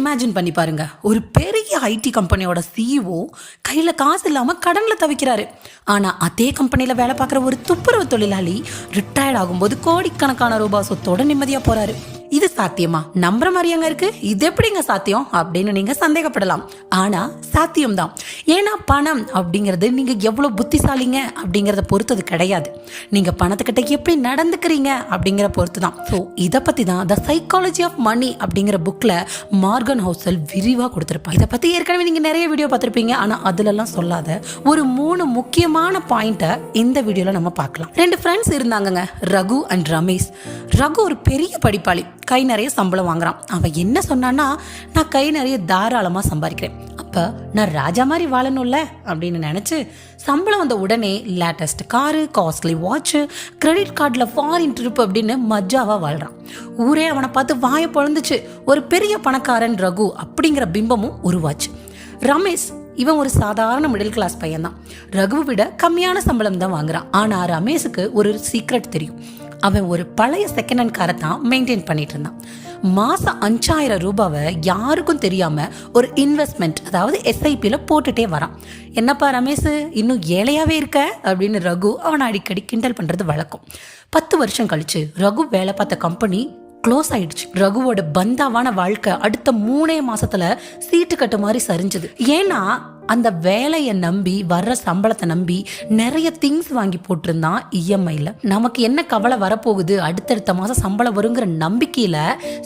Imagine பண்ணி பாருங்க. ஒரு பெரிய ஐடி கம்பெனியோட சிஇஓ கையில் காசு இல்லாமல் கடனில் தவிக்கிறாரு. ஆனால் அதே கம்பெனியில் வேலை பார்க்குற ஒரு துப்புரவு தொழிலாளி ரிட்டையர்ட் ஆகும்போது கோடிக்கணக்கான ரூபாய் சொத்தோட நிம்மதியாக போறாரு. இது சாத்தியமா? நம்புற மாதிரியாங்க இருக்கு? இது எப்படிங்க சாத்தியம்? அப்படின்னு நீங்க சந்தேகப்படலாம். ஆனா சாத்தியம்தான். ஏன்னா பணம் அப்படிங்கிறது நீங்க எவ்வளவு புத்திசாலிங்க அப்படிங்கறத பொறுத்தது கிடையாது. நீங்க பணத்துக்கிட்ட எப்படி நடந்துக்கிறீங்க அப்படிங்கிற பொறுத்து தான் ஸோ இதை பத்தி தான் த சைக்காலஜி ஆஃப் மணி அப்படிங்கிற புக்ல மார்கன் ஹவுசல் விரிவா கொடுத்துருப்பாங்க இதை பத்தி ஏற்கனவே நீங்க நிறைய வீடியோ பார்த்துருப்பீங்க. ஆனா அதுலலாம் சொல்லாத ஒரு மூணு முக்கியமான பாயிண்ட்டை இந்த வீடியோல நம்ம பார்க்கலாம். ரெண்டு ஃப்ரெண்ட்ஸ் இருந்தாங்கங்க. ரகு அண்ட் ரமேஷ். ரகு ஒரு பெரிய படிப்பாளி. கை நிறைய சம்பளம் வாங்குறான். அவன் என்ன சொன்னான்னா நான் கை நிறைய தாராளமாக சம்பாதிக்கிறேன். அப்போ நான் ராஜா மாதிரி வாழணும்ல? அப்படின்னு நினச்சி சம்பளம் வந்த உடனே latest car costly watch credit கார்டில் ஃபாரின் ட்ரிப் அப்படின்னு மஜாவாக வாழ்கிறான் ஊரே அவனை பார்த்து வாயை பொழுந்துச்சு. ஒரு பெரிய பணக்காரன் ரகு அப்படிங்கிற பிம்பமும் உருவாச்சு. ரமேஷ் இவன் ஒரு சாதாரண மிடில் கிளாஸ் பையன் தான் ரகுவை விட கம்மியான சம்பளம் தான் வாங்குறான். ஆனால் ரமேஷுக்கு ஒரு சீக்ரெட் தெரியும். அவன் ஒரு பழைய செகண்ட் ஹேண்ட் காரை தான் மெயின்டைன் பண்ணிட்டு இருந்தான். மாதம் அஞ்சாயிரம் ரூபாவை யாருக்கும் தெரியாமல் ஒரு இன்வெஸ்ட்மெண்ட் அதாவது எஸ்ஐபியில் போட்டுட்டே வரான். என்னப்பா ரமேஷ் இன்னும் ஏழையாகவே இருக்க? அப்படின்னு ரகு அவனை அடிக்கடி கிண்டல் பண்ணுறது வழக்கம். பத்து வருஷம் கழிச்சு ரகு வேலை பார்த்த கம்பெனி க்ளோஸ் ஆயிடுச்சு. ரகுவோட பந்தாவான வாழ்க்கை அடுத்த மூணே மாசத்துல சீட்டு கட்டு மாதிரி சரிஞ்சது. ஏன்னா அந்த வேலையை நம்பி வர்ற சம்பளத்தை நம்பி நிறைய திங்ஸ் வாங்கி போட்டிருந்தான் இஎம்ஐல நமக்கு என்ன கவலை வரப்போகுது? அடுத்தடுத்த மாசம் சம்பளம் வருங்கிற நம்பிக்கையில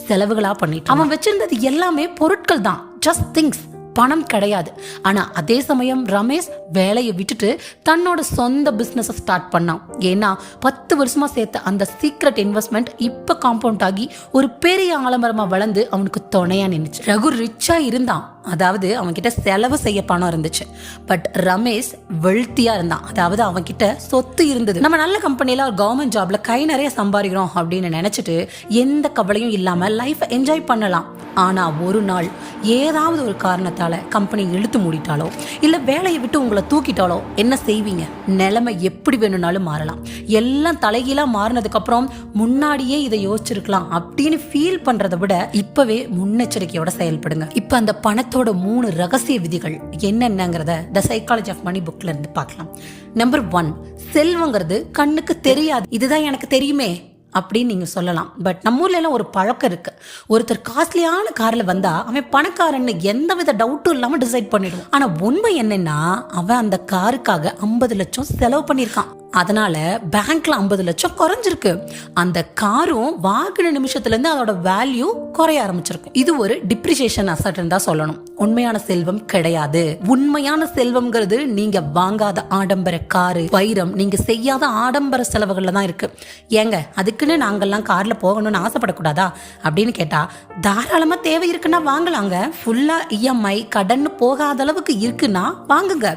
செலவுகளா பண்ணிட்டு அவன் வச்சிருந்தது எல்லாமே பொருட்கள் தான். ஜஸ்ட் திங்ஸ் பணம் கிடையாது. ஆனால் அதே சமயம் ரமேஷ் வேலையை விட்டுட்டு தன்னோட சொந்த பிஸ்னஸை ஸ்டார்ட் பண்ணான். ஏன்னா பத்து வருஷமாக சேர்த்த அந்த சீக்ரெட் இன்வெஸ்ட்மெண்ட் இப்போ காம்பவுண்ட் ஆகி ஒரு பெரிய ஆலமரமாக வளர்ந்து அவனுக்கு துணையாக நின்றுச்சு ரகு ரிச்சாக இருந்தான். அதாவது அவன்கிட்ட செலவு செய்ய பணம் இருந்துச்சு. பட் ரமேஷ் வெல்த்தியாக இருந்தான். அதாவது அவன்கிட்ட சொத்து இருந்தது. நம்ம நல்ல கம்பெனில ஒரு கவர்மெண்ட் ஜாப்ல கை நிறைய சம்பாதிக்கிறோம் அப்படின்னு நினைச்சிட்டு எந்த கவலையும் இல்லாம லைஃப் என்ஜாய் பண்ணலாம். ஆனா ஒரு நாள் ஏதாவது ஒரு காரணத்தால கம்பெனி இழுத்து மூடிட்டாலோ இல்ல வேலையை விட்டு உங்களை தூக்கிட்டாலோ என்ன செய்வீங்க? நிலைமை எப்படி வேணும்னாலும் மாறலாம். எல்லாம் தலைகீழா மாறினதுக்கு அப்புறம் முன்னாடியே இதை யோசிச்சிருக்கலாம் அப்படின்னு ஃபீல் பண்றதை விட இப்பவே முன்னெச்சரிக்கையோட செயல்படுங்க. இப்ப அந்த பணத்தை பணத்தோட மூணு ரகசிய விதிகள் என்னென்னங்கிறத த சைக்காலஜி ஆஃப் மணி புக்ல இருந்து பார்க்கலாம். நம்பர் ஒன் செல்வங்கிறது கண்ணுக்கு தெரியாது. இதுதான் எனக்கு தெரியுமே அப்படின்னு நீங்கள் சொல்லலாம். பட் நம்ம ஊர்ல எல்லாம் ஒரு பழக்கம் இருக்கு. ஒருத்தர் காஸ்ட்லியான காரில் வந்தா அவன் பணக்காரன்னு எந்த வித டவுட்டும் இல்லாமல் டிசைட் பண்ணிடுவான். ஆனால் உண்மை என்னன்னா அவன் அந்த காருக்காக ஐம்பது லட்சம் செலவு பண்ணியிருக்கான். அதனால பேங்க்ல ஐம்பது லட்சம் குறைஞ்சிருக்கு. அந்த காரும் வாங்கின நிமிஷத்துல இருந்து அதோட வேல்யூ குறைய ஆரம்பிச்சிருக்கும் இது ஒரு டிப்ரிசியேஷன் அசட்னு தான் சொல்லணும். உண்மையான செல்வம் கிடையாது. உண்மையான செல்வம்ங்கிறது நீங்க வாங்காத ஆடம்பர காரு வைரம் நீங்க செய்யாத ஆடம்பர செலவுகள்ல தான் இருக்கு. ஏங்க அதுக்குன்னு நாங்கள்லாம் கார்ல போகணும்னு ஆசைப்படக்கூடாதா? அப்படின்னு கேட்டா தாராளமா தேவை இருக்குன்னா வாங்கலாங்க. ஃபுல்லா இஎம்ஐ கடன் போகாத அளவுக்கு இருக்குன்னா வாங்குங்க.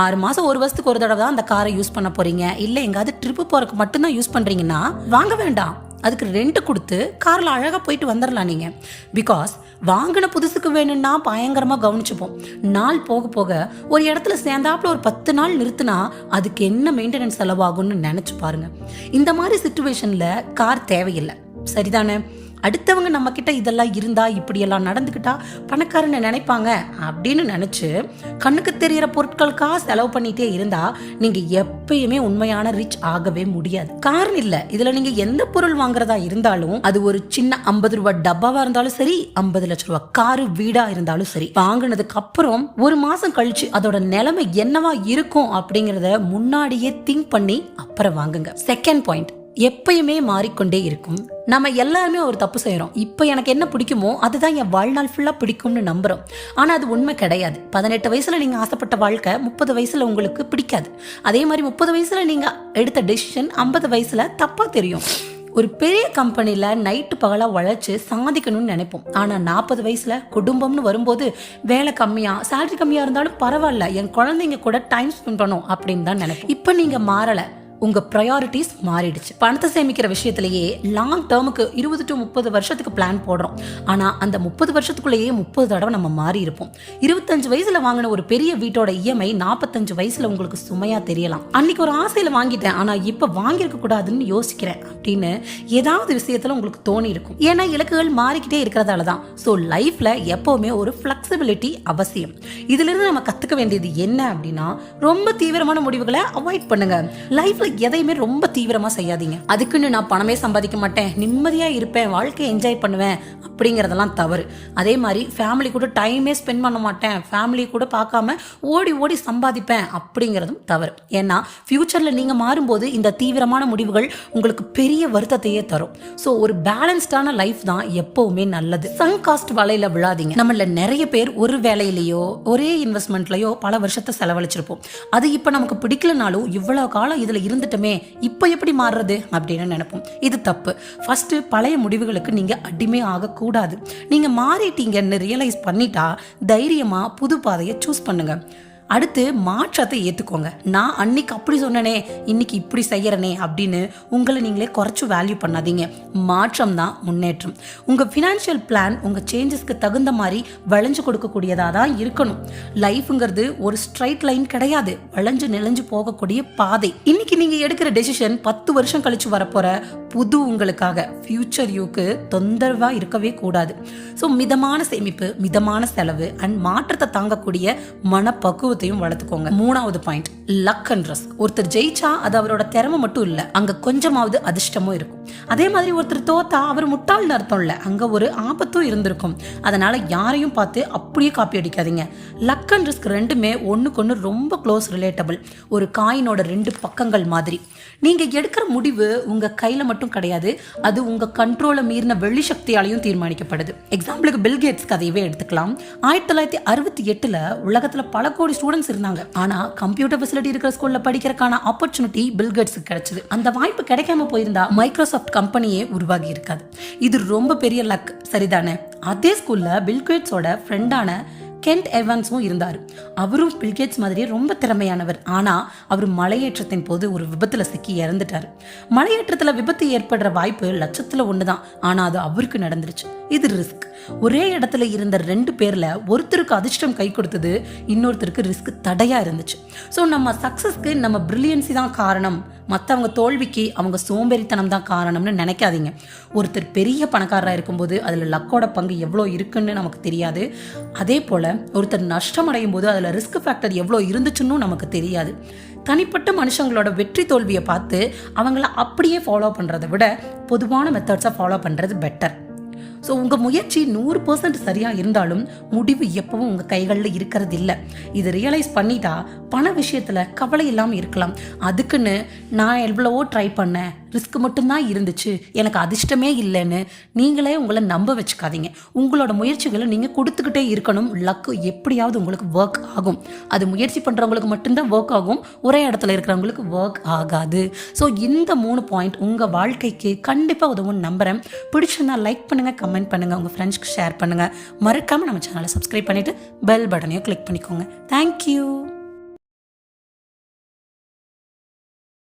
ஆறு மாசம் ஒரு வருஷத்துக்கு ஒரு தடவை தான் அந்த காரை யூஸ் பண்ண போறீங்க. இல்ல எங்காவது ட்ரிப்பு போறதுக்கு மட்டும்தான் யூஸ் பண்றீங்கன்னா வாங்க வேண்டாம். அதுக்கு ரெண்ட் கொடுத்து காரில் அழகாக போயிட்டு வந்துடலாம் நீங்கள் பிகாஸ் வாங்கின புதுசுக்கு வேணும்னா பயங்கரமாக கவனிச்சுப்போம். நாள் போக போக ஒரு இடத்துல சேர்ந்தாப்புல ஒரு பத்து நாள் நிறுத்தினா அதுக்கு என்ன மெயின்டெனன்ஸ் செலவாகும்னு நினச்சி பாருங்க. இந்த மாதிரி சுச்சுவேஷனில் கார் தேவையில்லை. சரிதானே? அடுத்தவங்க நம்ம கிட்ட இதெல்லாம் இருந்தா இப்படியெல்லாம் நடந்துக்கிட்டா பணக்காரனை நினைப்பாங்க அப்படின்னு நினைச்சு கண்ணுக்கு தெரியற பொருட்களுக்காக செலவு பண்ணிட்டே இருந்தா நீங்க எப்பயுமே உண்மையான ரிச் ஆகவே முடியாது. காரணம் இல்ல. இதுல நீங்க எந்த பொருள் வாங்குறதா இருந்தாலும் அது ஒரு சின்ன ஐம்பது ரூபாய் டப்பாவா இருந்தாலும் சரி ஐம்பது லட்ச ரூபாய் காரு வீடா இருந்தாலும் சரி வாங்கினதுக்கு அப்புறம் ஒரு மாசம் கழிச்சு அதோட நிலைமை என்னவா இருக்கும் அப்படிங்கறத முன்னாடியே திங்க் பண்ணி அப்புறம் வாங்குங்க. செகண்ட் பாயிண்ட் எப்பயுமே மாறிக்கொண்டே இருக்கும். நம்ம எல்லாருமே ஒரு தப்பு செய்கிறோம் இப்போ எனக்கு என்ன பிடிக்குமோ அதுதான் என் வாழ்நாள் ஃபுல்லாக பிடிக்கும்னு நம்புகிறோம் ஆனால் அது உண்மை கிடையாது. பதினெட்டு வயசில் நீங்கள் ஆசைப்பட்ட வாழ்க்கை முப்பது வயசில் உங்களுக்கு பிடிக்காது. அதே மாதிரி முப்பது வயசில் நீங்கள் எடுத்த டெசிஷன் ஐம்பது வயசில் தப்பாக தெரியும். ஒரு பெரிய கம்பெனியில் நைட்டு பகலாக உழைச்சி சாதிக்கணும்னு நினைப்போம். ஆனால் நாற்பது வயசில் குடும்பம்னு வரும்போது வேலை கம்மியாக சேலரி கம்மியாக இருந்தாலும் பரவாயில்ல என் குழந்தைங்க கூட டைம் ஸ்பெண்ட் பண்ணும் அப்படின்னு தான் நினைப்போம். இப்போ நீங்கள் மாறலை. உங்க ப்ரையாரிட்டிஸ் மாறிடுச்சு. பணத்தை சேமிக்கிற விஷயத்திலேயே லாங் டேர்முக்கு இருபது டு முப்பது வருஷத்துக்கு பிளான் போடுறோம். ஆனா அந்த முப்பது வருஷத்துக்குள்ளேயே முப்பது தடவை நம்ம மாறி இருப்போம். இருபத்தஞ்சு வயசுல வாங்கின ஒரு பெரிய வீட்டோட இஎம்ஐ நாற்பத்தஞ்சு வயசுல உங்களுக்கு சுமையா தெரியலாம். அன்னைக்கு ஒரு ஆசையில வாங்கிட்டேன். ஆனா இப்ப வாங்கியிருக்க கூடாதுன்னு யோசிக்கிறேன் அப்படின்னு ஏதாவது விஷயத்துல உங்களுக்கு தோணி இருக்கும். ஏன்னா இலக்குகள் மாறிக்கிட்டே இருக்கிறதால தான். ஸோ லைஃப்ல எப்பவுமே ஒரு ஃபிளெக்சிபிலிட்டி அவசியம். இதுல இருந்து நம்ம கத்துக்க வேண்டியது என்ன அப்படின்னா ரொம்ப தீவிரமான முடிவுகளை அவாய்ட் பண்ணுங்க. லைஃப்ல எதையுமே ரொம்ப தீவிரமாக செய்யாதீங்க. அதுக்குன்னு நான் பணமே சம்பாதிக்க மாட்டேன். நிம்மதியாக இருப்பேன். வாழ்க்கையை என்ஜாய் பண்ணுவேன். அப்படிங்கிறதெல்லாம் தவறு. அதே மாதிரி ஃபேமிலி கூட டைமே ஸ்பெண்ட் பண்ண மாட்டேன். ஃபேமிலி கூட பார்க்காம ஓடி ஓடி சம்பாதிப்பேன். அப்படிங்கிறதும் தவறு. ஏன்னா ஃப்யூச்சரில் நீங்கள் மாறும்போது இந்த தீவிரமான முடிவுகள் உங்களுக்கு பெரிய வருத்தத்தையே தரும். ஸோ ஒரு பேலன்ஸ்டான லைஃப் தான் எப்பவுமே நல்லது. சன் காஸ்ட் வலையில் விழாதீங்க. நம்மள நிறைய பேர் ஒரு வேலையிலேயோ ஒரே இன்வெஸ்ட்மெண்ட்லையோ பல வருஷத்தை செலவழிச்சிருப்போம். அது இப்போ நமக்கு பிடிக்கலனாலும் இவ்வளோ காலம் இதில் இருந்து இருந்துட்டோமே இப்போ எப்படி மாறுறது அப்படின்னு நினைப்போம். இது தப்பு. ஃபஸ்ட்டு பழைய முடிவுகளுக்கு நீங்க அடிமை ஆகக்கூடாது. நீங்க மாறிட்டீங்கன்னு ரியலைஸ் பண்ணிட்டா தைரியமா புது பாதையை சூஸ் பண்ணுங்க. அடுத்து மாற்றத்தை ஏற்றுக்கோங்க நான் அன்னைக்கு அப்படி சொன்னனே இன்னைக்கு இப்படி செய்கிறனே அப்படின்னு உங்களை நீங்களே குறைச்சி வேல்யூ பண்ணாதீங்க. மாற்றம் தான் முன்னேற்றம். உங்கள் ஃபினான்ஷியல் பிளான் உங்கள் சேஞ்சஸ்க்கு தகுந்த மாதிரி வளைஞ்சு கொடுக்கக்கூடியதாக தான் இருக்கணும். லைஃப்ங்கிறது ஒரு ஸ்ட்ரைட் லைன் கிடையாது. வளைஞ்சு நிலைஞ்சு போகக்கூடிய பாதை. இன்னைக்கு நீங்கள் எடுக்கிற டெசிஷன் பத்து வருஷம் கழிச்சு வரப்போகிற புது உங்களுக்காக. ஃபியூச்சர் யூக்கு தொந்தரவாக இருக்கவே கூடாது. ஸோ மிதமான சேமிப்பு மிதமான செலவு அண்ட் மாற்றத்தை தாங்கக்கூடிய மனப்பக்குவத்தையும் வளர்த்துக்கோங்க. மூணாவது பாயிண்ட் லக் அண்ட் ரஸ் ஒருத்தர் ஜெயிச்சா அது அவரோட திறமை மட்டும் இல்ல அங்க கொஞ்சமாவது அதிர்ஷ்டமும் இருக்கும். அதே மாதிரி ஒருத்தர் தோத்தா அவர் முட்டாள்னு அர்த்தம் இல்ல அங்க ஒரு ஆபத்தும் இருந்திருக்கும். அதனால யாரையும் பார்த்து அப்படியே காப்பி அடிக்காதீங்க. லக் அண்ட் ரிஸ்க் ரெண்டுமே ஒன்றுக்கு ஒன்று ரொம்ப க்ளோஸ் ரிலேட்டபிள் ஒரு காயினோட ரெண்டு பக்கங்கள் மாதிரி. நீங்க எடுக்கிற முடிவு உங்க கையில மட்டும் கிடையாது அது உங்க கண்ட்ரோலை மீறின வெளி சக்தியாலையும் தீர்மானிக்கப்படுது. எக்ஸாம்பிளுக்கு பில்கேட்ஸ் கதையவே எடுத்துக்கலாம். ஆயிரத்தி தொள்ளாயிரத்தி அறுபத்தி எட்டுல உலகத்துல பல கோடி ஸ்டூடெண்ட்ஸ் இருந்தாங்க. ஆனால் கம்ப்யூட்டர் ஃபெசிலிட்டி இருக்கிற ஸ்கூலில் படிக்கிறதுக்கான ஆப்பர்ச்சுனிட்டி பில்கேட்ஸுக்கு கிடைச்சது. அந்த வாய்ப்பு கிடைக்காம போயிருந்தா மைக்ரோசாஃப்ட் கம்பெனியே உருவாகி இருக்காது. இது ரொம்ப பெரிய லக் சரிதானே? அதே ஸ்கூலில் பில்கேட்ஸோட ஃப்ரெண்டான கென்ட் எவன்ஸும் இருந்தார். அவரும் பில்கேட்ஸ் மாதிரியே ரொம்ப திறமையானவர். ஆனால் அவர் மலையேற்றத்தின் போது ஒரு விபத்தில் சிக்கி இறந்துட்டார். மலையேற்றத்தில் விபத்து ஏற்படுற வாய்ப்பு லட்சத்தில் ஒன்று தான் ஆனால் அது அவருக்கு நடந்துருச்சு. இது ரிஸ்க். ஒரே இடத்துல இருந்த ரெண்டு பேரில் ஒருத்தருக்கு அதிர்ஷ்டம் கை கொடுத்தது இன்னொருத்தருக்கு ரிஸ்க் தடையாக இருந்துச்சு. ஸோ நம்ம சக்ஸஸ்க்கு நம்ம பிரில்லியன்சி தான் காரணம். மற்றவங்க தோல்விக்கு அவங்க சோம்பேறித்தனம் தான் காரணம்னு நினைக்காதீங்க. ஒருத்தர் பெரிய பணக்காரராக இருக்கும்போது அதில் லக்கோட பங்கு எவ்வளோ இருக்குன்னு நமக்கு தெரியாது. அதே போல் ஒருத்தர் நஷ்டம் அடையும் போது அதில் ரிஸ்க் ஃபேக்டர் எவ்வளோ இருந்துச்சுன்னு நமக்கு தெரியாது. தனிப்பட்ட மனுஷங்களோட வெற்றி தோல்வியை பார்த்து அவங்கள அப்படியே ஃபாலோ பண்ணுறதை விட பொதுவான மெத்தட்ஸை ஃபாலோ பண்ணுறது பெட்டர் ஸோ உங்கள் முயற்சி நூறு பர்சன்ட் சரியாக இருந்தாலும் முடிவு எப்பவும் உங்கள் கைகளில் இருக்கிறது இல்லை இது ரியலைஸ் பண்ணிட்டா பண விஷயத்தில் கவலை இல்லாமல் இருக்கலாம். அதுக்குன்னு நான் எவ்வளவோ ட்ரை பண்ணேன். ரிஸ்க் மட்டும்தான் இருந்துச்சு. எனக்கு அதிர்ஷ்டமே இல்லைன்னு நீங்களே உங்களை நம்ப வச்சுக்காதீங்க. உங்களோட முயற்சிகளை நீங்கள் கொடுத்துக்கிட்டே இருக்கணும். லக்கு எப்படியாவது உங்களுக்கு ஒர்க் ஆகும். அது முயற்சி பண்ணுறவங்களுக்கு மட்டும்தான் ஒர்க் ஆகும். ஒரே இடத்துல இருக்கிறவங்களுக்கு ஒர்க் ஆகாது. ஸோ இந்த மூணு பாயிண்ட் உங்கள் வாழ்க்கைக்கு கண்டிப்பாக உதவும் நம்புகிறேன் பிடிச்சிருந்தா லைக் பண்ணுங்கள் கமெண்ட் பண்ணுங்கள் உங்கள் ஃப்ரெண்ட்ஸ்க்கு ஷேர் பண்ணுங்கள் மறக்காமல் நம்ம சேனலை சப்ஸ்கிரைப் பண்ணிவிட்டு பெல் பட்டனையும் கிளிக் பண்ணிக்கோங்க. தேங்க்யூ